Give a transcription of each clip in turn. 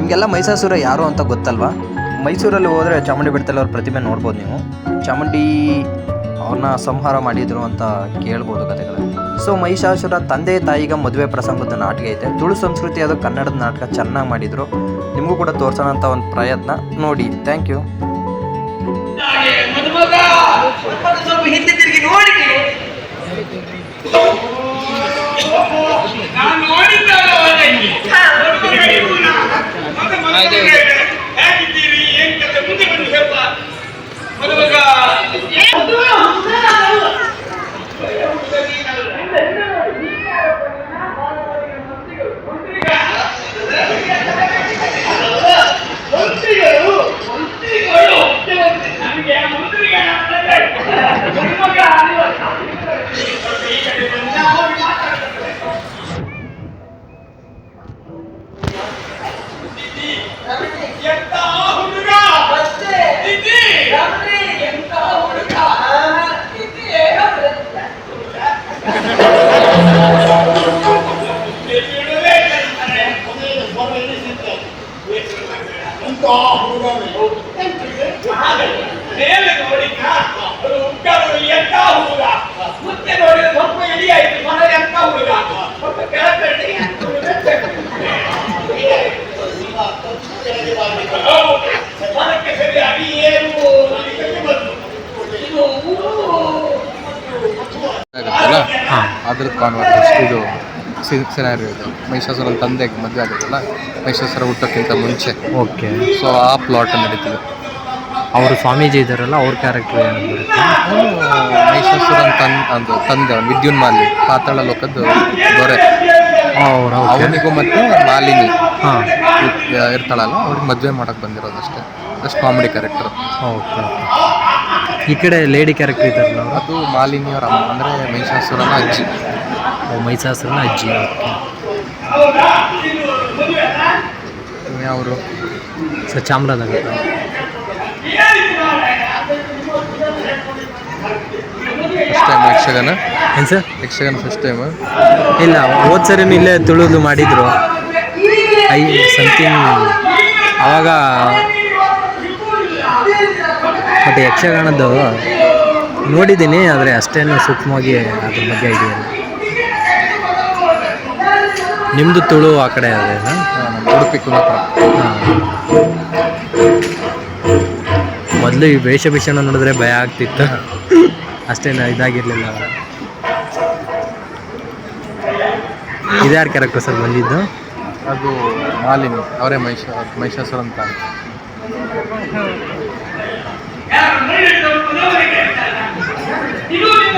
ನಿಮಗೆಲ್ಲ ಮೈಸಾಸುರ ಯಾರು ಅಂತ ಗೊತ್ತಲ್ವಾ? ಮೈಸೂರಲ್ಲಿ ಹೋದರೆ ಚಾಮುಂಡಿ ಬೆಟ್ಟದಲ್ಲಿ ಅವ್ರ ಪ್ರತಿಮೆ ನೋಡ್ಬೋದು ನೀವು. ಚಾಮುಂಡಿ ಅವ್ರನ್ನ ಸಂಹಾರ ಮಾಡಿದ್ರು ಅಂತ ಕೇಳ್ಬೋದು ಕಥೆಗಳಲ್ಲಿ ಸೊ ಮಹಿಷಾಸುರ ತಂದೆ ತಾಯಿಗ ಮದುವೆ ಪ್ರಸಂಗದ ನಾಟಕ ಐತೆ. ತುಳು ಸಂಸ್ಕೃತಿ ಅದು ಕನ್ನಡದ ನಾಟಕ, ಚೆನ್ನಾಗಿ ಮಾಡಿದ್ರು. ನಿಮಗೂ ಕೂಡ ತೋರ್ಸೋಣ ಒಂದು ಪ್ರಯತ್ನ ನೋಡಿ. ಥ್ಯಾಂಕ್ ಯು ನೋಡಿ I do. ಹುಡುಗ ಮುಂದೆ ನೋಡಿದ ಸ್ವಲ್ಪ ಇಳಿ ಆಯ್ತು ಮನ ಎಂತ ಹುಡುಗ ಸ್ವಲ್ಪ ಕೆಳಗಡೆ ಏನು ಬಂತು ಇದು ಆಗುತ್ತಲ್ಲ ಅದ್ರದ್ದು ಕಾನ್ವರ್ಸ್ ಇದು ಸಿನಾರಿ ಇದು. ಮಹಿಷಾಸುರನ ತಂದೆಗೆ ಮದುವೆ ಆಗುತ್ತಲ್ಲ? ಮಹಿಷಾಸುರ ಹುಟ್ಟೋಕ್ಕಿಂತ ಮುಂಚೆ. ಓಕೆ. ಸೊ ಆ ಪ್ಲಾಟ್ ನಡೀತಿದೆ. ಅವರು ಸ್ವಾಮೀಜಿ ಇದ್ದಾರಲ್ಲ ಅವ್ರ ಕ್ಯಾರೆಕ್ಟರ್ ಏನು ಬರುತ್ತೆ? ಮಹಿಷಾಸುರನ ತನ್ ಅದು ತಂದೆ ವಿದ್ಯುನ್ಮಾಲಿ ಪಾತಾಳ ಲೋಕದ್ದು ದೊರೆ. ಅವನಿಗೂ ಮತ್ತೆ ಮಾಲಿನಿ. ಇರ್ತಾಳಲ್ಲ ಅವ್ರಿಗೆ ಮದುವೆ ಮಾಡಕ್ಕೆ ಬಂದಿರೋದಷ್ಟೇ. ಜಸ್ಟ್ ಕಾಮಿಡಿ ಕ್ಯಾರೆಕ್ಟರ್ ಓಕೆ ಈ ಕಡೆ ಲೇಡಿ ಕ್ಯಾರೆಕ್ಟರ್ ಇದ್ದಾರಲ್ಲ ನಾವು ಅದು ಮಾಲಿನಿಯವರ ಅಮ್ಮ ಅಂದರೆ ಮಹಿಷಾಸುರನ ಅಜ್ಜಿ. ಮಹಿಷಾಸುರನ ಅಜ್ಜಿ ಓಕೆ. ಅವರು so Chamarajanagar first time Yakshagana? ಏನು ಸರ್? ಯಕ್ಷಗಾನ ಫಸ್ಟ್ ಟೈಮ್ ಇಲ್ಲ ಹೋದ ಸರಿ ಇಲ್ಲೇ ತುಳುದು ಮಾಡಿದ್ರು. ಐ ಸಮಥಿಂಗ್ ಆವಾಗ ಬಟ್ ಯಕ್ಷಗಾನದ್ದು ನೋಡಿದ್ದೀನಿ ಆದರೆ ಅಷ್ಟೇನು ಸೂಕ್ಷ್ಮವಾಗಿ ಅದ್ರ ಬಗ್ಗೆ ಇದೆಯಲ್ಲ ನಿಮ್ಮದು ತುಳು ಆ ಕಡೆ ಅದೇನಾ ಉಡುಪಿ ಕುಲಪುರ ಮೊದಲು ಈ ವೇಷಭೂಷಣ ನೋಡಿದ್ರೆ ಭಯ ಆಗ್ತಿತ್ತು. ಅಷ್ಟೇನು ಇದಾಗಿರಲಿಲ್ಲ. ಇದ್ಯಾರ ಕ್ಯಾರೆಕ್ಟರ್ ಸರ್ ಬಂದಿದ್ದು? ಅದು ಮಾಲಿನಿ ಅವರೇ ಮಹಿಷ ಮಹಿಷಾಸುರ ಅಂತ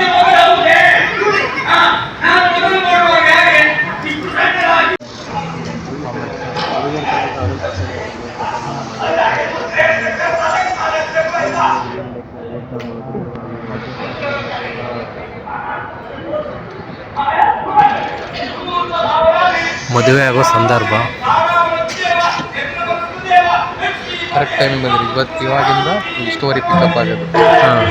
ಮಗಳ ಹೌದೇ? ಹಾ, ನಾನು ಮೊದಲು ನೋಡುವಾಗ ಹೇಗೆ? ಇಷ್ಟು ಸಣ್ಣದಾಗಿ ಮದುವೆ ಆಗೋ ಸಂದರ್ಭ? ಕರೆಕ್ಟ್ ಟೈಮ್ ಬಂದ್ರಿ. ಇವತ್ತು ಇವಾಗಿಂದ ಈ ಸ್ಟೋರಿ ಪಿಕಪ್ ಆಗೋದು. ಹಾಂ.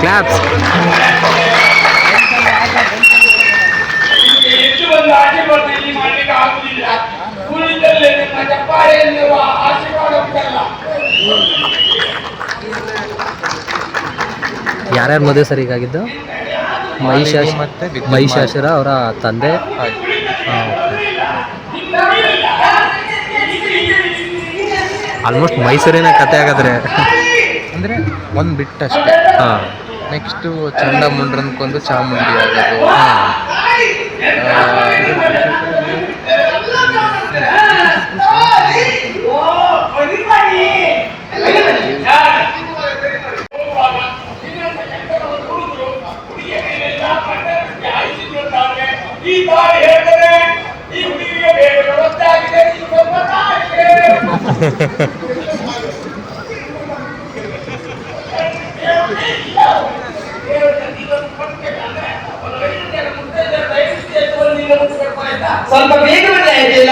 ಕ್ಲಾಪ್ಸ್ ಹೆಚ್ಚು ಒಂದು ಆಶೀರ್ವಾದ ಇಲ್ಲಿ ಮಾಡ್ಲಿಕ್ಕೆ ಆಗುದಿಲ್ಲ ಕುಳಿತಲ್ಲೇ ನಿಮ್ಮ ಚಪ್ಪಾಳೆಯಲ್ಲಿರುವ ಆಶೀರ್ವಾದ ಉಂಟಲ್ಲ. ಯಾರ್ಯಾರ ಮದುವೆ ಸರ್ ಈಗಾಗಿದ್ದು ಮಾಲಿನಿ ಮತ್ತೆ. ಮಹಿಷಾಸುರ ಅವರ ತಂದೆ? ಆಲ್ಮೋಸ್ಟ್ ಮೈಸೂರಿನ ಕತೆ ಆಗಾದ್ರೆ ಅಂದರೆ ಒಂದು ಬಿಟ್ಟಷ್ಟೇ. ಹಾಂ. ನೆಕ್ಸ್ಟು ಚಂಡಮುಂಡ್ರನ್ಕೊಂದು ಚಾಮುಂಡಿ ಆಗೋದು. Ha ha ha. ಸ್ವಲ್ಪ ತಾಯಿಗೆ. ಸ್ವಲ್ಪ ಬೇಗ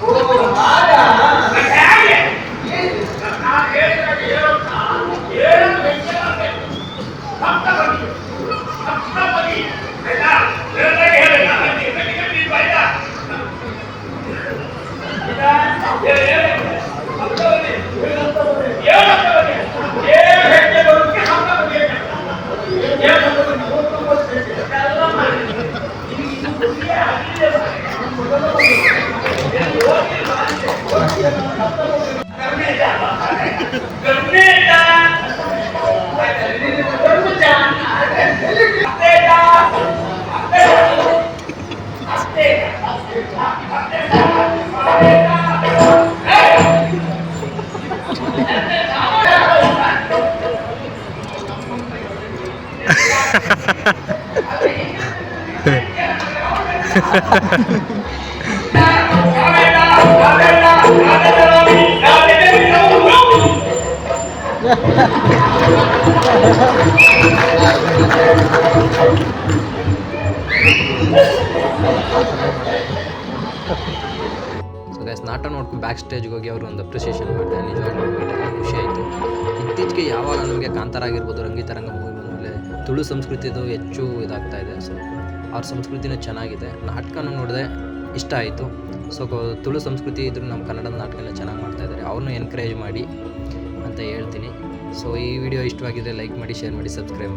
Oh, my God. ಗೈಸ್ ನಾಟ ನೋಡ್ಕೊಂಡು ಬ್ಯಾಕ್ ಸ್ಟೇಜ್ಗೆ ಹೋಗಿ ಅವರು ಒಂದು ಅಪ್ರಿಸಿಯೇಷನ್ ಮಾಡಿದೆ ನಿಜವಾಗ್ಲೂ ಖುಷಿ ಆಯಿತು. ಇತ್ತೀಚೆಗೆ ಯಾವಾಗ ನಮಗೆ ಕಾಂತಾರ ಆಗಿರ್ಬೋದು ರಂಗಿತರಂಗ ತುಳು ಸಂಸ್ಕೃತಿದು ಹೆಚ್ಚು ಇದಾಗ್ತಾ ಇದೆ. ಸೊ ಅವ್ರ ಸಂಸ್ಕೃತಿನೂ ಚೆನ್ನಾಗಿದೆ. ನಾಟಕನೂ ನೋಡಿದೆ ಇಷ್ಟ ಆಯಿತು. ಸೊ ತುಳು ಸಂಸ್ಕೃತಿ ಇದ್ರು ನಮ್ಮ ಕನ್ನಡದ ನಾಟಕನ ಚೆನ್ನಾಗಿ ಮಾಡ್ತಾ ಇದ್ದಾರೆ. ಅವ್ರನ್ನೂ ಎನ್ಕರೇಜ್ ಮಾಡಿ ಅಂತ ಹೇಳ್ತೀನಿ. ಸೊ ಈ ವಿಡಿಯೋ ಇಷ್ಟವಾಗಿದ್ದರೆ ಲೈಕ್ ಮಾಡಿ ಶೇರ್ ಮಾಡಿ ಸಬ್ಸ್ಕ್ರೈಬ್ ಮಾಡಿ.